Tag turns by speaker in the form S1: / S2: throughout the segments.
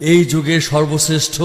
S1: এই যুগে সর্বশ্রেষ্ঠ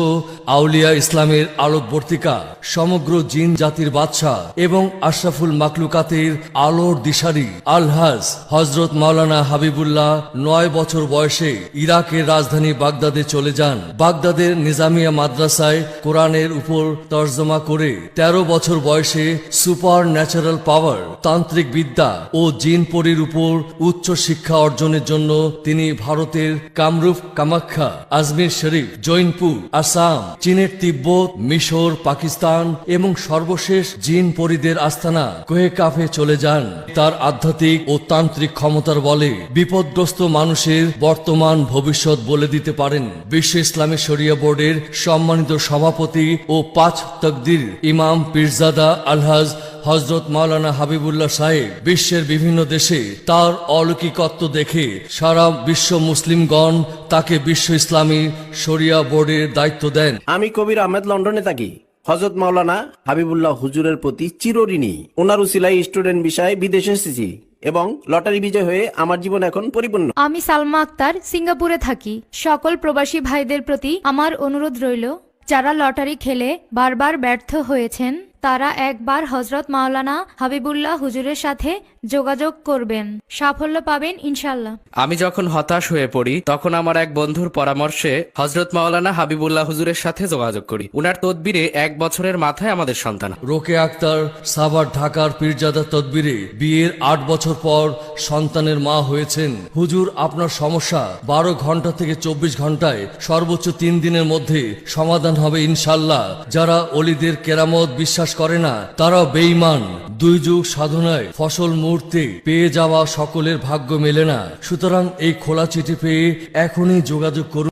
S1: আউলিয়া ইসলামের আলোকবর্তিকা সমগ্র জিন জাতির বাদশাহ এবং আশরাফুল মাকলুকাতের আলোর দিশারি আলহাজ হজরত মাওলানা হাবিবুল্লাহ নয় বছর বয়সে ইরাকের রাজধানী বাগদাদে চলে যান। বাগদাদের নিজামিয়া মাদ্রাসায় কোরআনের উপর তর্জমা করে ১৩ বছর বয়সে সুপার ন্যাচারাল পাওয়ার, তান্ত্রিক বিদ্যা ও জিন পরির উপর উচ্চ শিক্ষা অর্জনের জন্য তিনি ভারতের কামরূপ কামাখ্যা আজমির শরীফ, জৈনপুর, আসাম, চীনের তিব্বত, মিশর, পাকিস্তান এবং সর্বশেষ জিন পরিদের আস্তানা কোহে কাফে চলে যান। তার আধ্যাত্মিক ও তান্ত্রিক ক্ষমতার বলে বিপদগ্রস্ত মানুষের বর্তমান ভবিষ্যৎ বলে দিতে পারেন। বিশ্ব ইসলামী শরিয়া বোর্ডের সম্মানিত সভাপতি ও পাঁচ তকদির ইমাম পীরজাদা আলহাজ হজরত মাওলানা হাবিবুল্লাহ সাহেব বিশ্বের বিভিন্ন দেশে তার অলৌকিকত্ব দেখে সারা বিশ্ব মুসলিমগণ তাকে বিশ্ব ইসলামী শরিয়া বোর্ডের দায়িত্ব দেন।
S2: আমি কবির আহমেদ লন্ডনে থাকি। হজরত মাওলানা হাবিবুল্লাহ হুজুরের প্রতি চিরঋণী। ওনার উসিলাই স্টুডেন্ট বিষয়ে বিদেশে এসেছি এবং লটারি বিজয় হয়ে আমার জীবন এখন পরিপূর্ণ।
S3: আমি সালমা আক্তার সিঙ্গাপুরে থাকি। সকল প্রবাসী ভাইদের প্রতি আমার অনুরোধ রইল যারা লটারি খেলে বারবার ব্যর্থ হয়েছেন। তারা একবার হজরত মাওলানা হাবিবুল্লাহ হুজুরের সাথে যোগাযোগ করবেন। সাফল্য পাবেন ইনশাল্লাহ
S4: আমি যখন হতাশ হয়ে পড়ি তখন আমার এক বন্ধুর পরামর্শে হজরত মাওলানা হাবিবুল্লাহ হুজুরের সাথে যোগাযোগ করি। উনার তদবিরে এক বছরের মাথায় আমাদের সন্তান।
S1: রোকে আক্তার সাভার ঢাকার পীরজাদা তদবিরে বিয়ের আট বছর পর সন্তানের মা হয়েছেন। হুজুর আপনার সমস্যা বারো ঘণ্টা থেকে চব্বিশ ঘন্টায় সর্বোচ্চ তিন দিনের মধ্যে সমাধান হবে ইনশাল্লাহ যারা অলিদের কেরামত বিশ্বাস করে না, তারা বেইমান দুই যুগ সাধনায় ফসল মুহূর্তে পেয়ে যাওয়া সকলের ভাগ্য মেলে না। সুতরাং এই খোলা চিঠি পেয়ে এখনই যোগাযোগ করুন।